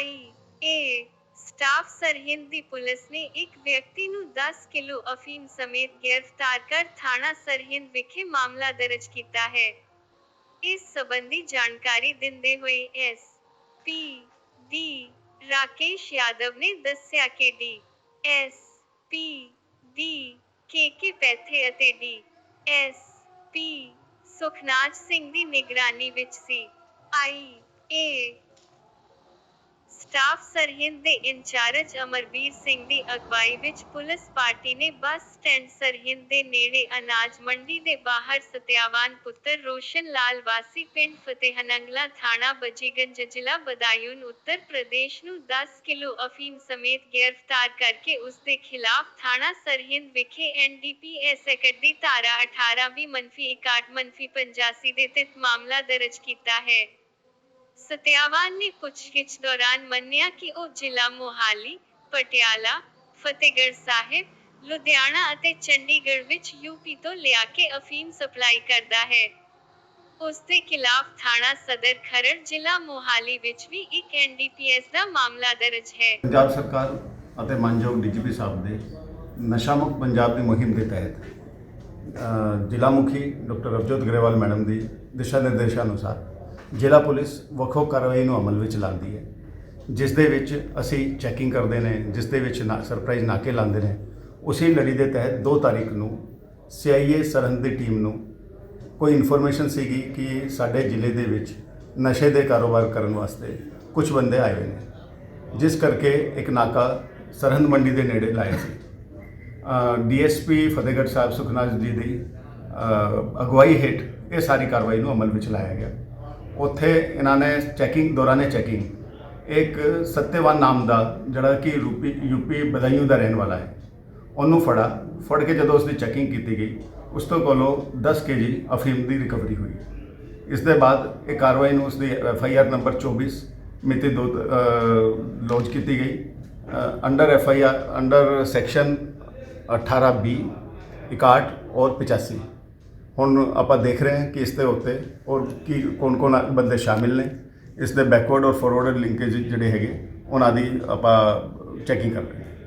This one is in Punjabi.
ਆਈ ਏ ਸਟਾਫ ਸਰਹਿੰਦ ਦੀ ਪੁਲਿਸ ਨੇ ਇੱਕ ਵਿਅਕਤੀ ਨੂੰ 10 ਕਿਲੋ ਅਫੀਮ ਸਮੇਤ ਗ੍ਰਿਫਤਾਰ ਕਰ ਥਾਣਾ ਸਰਹਿੰਦ ਵਿਖੇ ਮਾਮਲਾ ਦਰਜ ਕੀਤਾ ਹੈ। ਇਸ ਸੰਬੰਧੀ ਜਾਣਕਾਰੀ ਦਿੰਦੇ ਹੋਏ S P D Rakesh Yadav ਨੇ ਦੱਸਿਆ ਕਿ D S P D K K ਪੈਥੇ ਅਤੇ D S P Sukhnaj Singh ਦੀ ਨਿਗਰਾਨੀ ਵਿੱਚ ਸੀ। ਆਈ ਏ ਸਟਾਫ ਸਰਹਿੰਦ ਦੇ ਇੰਚਾਰਜ ਅਮਰਵੀਰ ਸਿੰਘ ਦੀ ਅਗਵਾਈ ਵਿੱਚ ਪੁਲਿਸ ਪਾਰਟੀ ਨੇ ਬੱਸ ਸਟੈਂਡ ਸਰਹਿੰਦ ਦੇ ਨੇੜੇ ਅਨਾਜ ਮੰਡੀ ਦੇ ਬਾਹਰ ਸਤਿਆਵਾਨ ਪੁੱਤਰ ਰੋਸ਼ਨ ਲਾਲ ਵਾਸੀ ਪਿੰਡ ਫਤਿਹਨੰਗਲਾ ਥਾਣਾ ਬਜੀਗੰਜ ਜ਼ਿਲ੍ਹਾ ਬਦਾਯੂਨ ਉੱਤਰ ਪ੍ਰਦੇਸ਼ ਨੂੰ 10 ਕਿਲੋ ਅਫੀਮ ਸਮੇਤ ਗ੍ਰਿਫਤਾਰ ਕਰਕੇ ਉਸ ਦੇ ਖਿਲਾਫ ਥਾਣਾ ਸਰਹਿੰਦ ਵਿਖੇ ਐਨਡੀਪੀਐਸ ਐਕਟ ਦੀ ਧਾਰਾ 18 ਵੀ ਮੰਫੀ 61 ਮੰਫੀ 85 ਦੇ ਤਹਿਤ ਮਾਮਲਾ ਦਰਜ ਕੀਤਾ ਹੈ। ਸਤਿਆਵਾਨ ਨੇ ਪੁੱਛਗਿੱਛ ਦੌਰਾਨ ਮੰਨਿਆ ਕਿ ਉਹ ਜ਼ਿਲ੍ਹਾ ਮੋਹਾਲੀ, ਪਟਿਆਲਾ, ਫਤਿਹਗੜ੍ਹ ਸਾਹਿਬ, ਲੁਧਿਆਣਾ ਅਤੇ ਚੰਡੀਗੜ੍ਹ ਵਿੱਚ ਯੂਪੀ ਤੋਂ ਲਿਆ ਕੇ ਅਫੀਮ ਸਪਲਾਈ ਕਰਦਾ ਹੈ। ਉਸ ਖਿਲਾਫ ਥਾਣਾ ਸਦਰ ਖਰੜ ਜ਼ਿਲ੍ਹਾ ਮੋਹਾਲੀ ਵਿੱਚ ਵੀ ਇੱਕ ਐਨਡੀਪੀਐਸ ਦਾ ਮਾਮਲਾ ਦਰਜ ਹੈ। ਪੰਜਾਬ ਸਰਕਾਰ ਅਤੇ ਮਾਨਯੋਗ ਡੀਜੀਪੀ ਸਾਹਿਬ ਦੇ ਨਸ਼ਾ ਮੁਕਤ ਪੰਜਾਬ ਦੀ ਮੁਹਿੰਮ ਦੇ ਤਹਿਤ ਅ, ਜ਼ਿਲ੍ਹਾ ਮੁਖੀ ਡਾਕਟਰ ਰਵਜੋਤ ਗਰੇਵਾਲ ਮੈਡਮ ਦੀ ਦਿਸ਼ਾ ਨਿਰਦੇਸ਼ਾਂ ਅਨੁਸਾਰ ਜ਼ਿਲ੍ਹਾ ਪੁਲਿਸ ਵੱਖੋ ਕਾਰਵਾਈ ਨੂੰ ਅਮਲ ਵਿੱਚ ਲਾਉਂਦੀ ਹੈ, ਜਿਸ ਦੇ ਵਿੱਚ ਅਸੀਂ ਚੈਕਿੰਗ ਕਰਦੇ ਨੇ, ਜਿਸ ਦੇ ਵਿੱਚ ਨਾ ਸਰਪ੍ਰਾਈਜ਼ ਨਾਕੇ ਲਾਉਂਦੇ ਨੇ। ਉਸੇ ਲੜੀ ਦੇ ਤਹਿਤ 2 ਤਾਰੀਖ ਨੂੰ ਸੀਆਈਏ ਸਰਹੰਦ ਦੀ ਟੀਮ ਨੂੰ ਕੋਈ ਇਨਫੋਰਮੇਸ਼ਨ ਸੀਗੀ ਕਿ ਸਾਡੇ ਜ਼ਿਲ੍ਹੇ ਦੇ ਵਿੱਚ ਨਸ਼ੇ ਦੇ ਕਾਰੋਬਾਰ ਕਰਨ ਵਾਸਤੇ ਕੁਝ ਬੰਦੇ ਆਏ ਹੋਏ ਨੇ, ਜਿਸ ਕਰਕੇ ਇੱਕ ਨਾਕਾ ਸਰਹੰਦ ਮੰਡੀ ਦੇ ਨੇੜੇ ਲਾਇਆ ਸੀ। ਡੀਐਸਪੀ ਫਤਿਹਗੜ੍ਹ ਸਾਹਿਬ ਸੁਖਨਾਜ ਜੀ ਦੀ ਅਗਵਾਈ ਹੇਠ ਇਹ ਸਾਰੀ ਕਾਰਵਾਈ ਨੂੰ ਅਮਲ ਵਿੱਚ ਲਾਇਆ ਗਿਆ। ਉੱਥੇ ਇਹਨਾਂ ਨੇ ਚੈਕਿੰਗ ਦੌਰਾਨੇ ਚੈਕਿੰਗ ਇੱਕ ਸੱਤੇਵਾਨ ਨਾਮ ਦਾ, ਜਿਹੜਾ ਕਿ ਯੂਪੀ ਯੂਪੀ ਬਦਾਯੂ ਦਾ ਰਹਿਣ ਵਾਲਾ ਹੈ, ਉਹਨੂੰ ਫੜਾ। ਫੜ ਕੇ ਜਦੋਂ ਉਸਦੀ ਚੈਕਿੰਗ ਕੀਤੀ ਗਈ, ਉਸ ਤੋਂ ਕੋਲੋਂ 10 ਕੇਜੀ ਅਫੀਮ ਦੀ ਰਿਕਵਰੀ ਹੋਈ। ਇਸ ਦੇ ਬਾਅਦ ਇਹ ਕਾਰਵਾਈ ਨੂੰ ਉਸਦੀ ਐਫ ਆਈ ਆਰ ਨੰਬਰ 24 ਮਿਤੀ ਦੋ ਲੌਂਚ ਕੀਤੀ ਗਈ। Under F I R under section 18 B 61 ਔਰ 85 ਹੁਣ ਆਪਾਂ ਦੇਖ ਰਹੇ ਹਾਂ ਕਿ ਇਸ ਦੇ ਉੱਤੇ ਔਰ ਕੀ ਕੌਣ ਕੌਣ ਬੰਦੇ ਸ਼ਾਮਿਲ ਨੇ। ਇਸ ਦੇ ਬੈਕਵਰਡ ਔਰ ਫਾਰਵਰਡ ਲਿੰਕੇਜ ਜਿਹੜੇ ਹੈਗੇ, ਉਹਨਾਂ ਦੀ ਆਪਾਂ ਚੈਕਿੰਗ ਕਰ ਰਹੇ ਹਾਂ।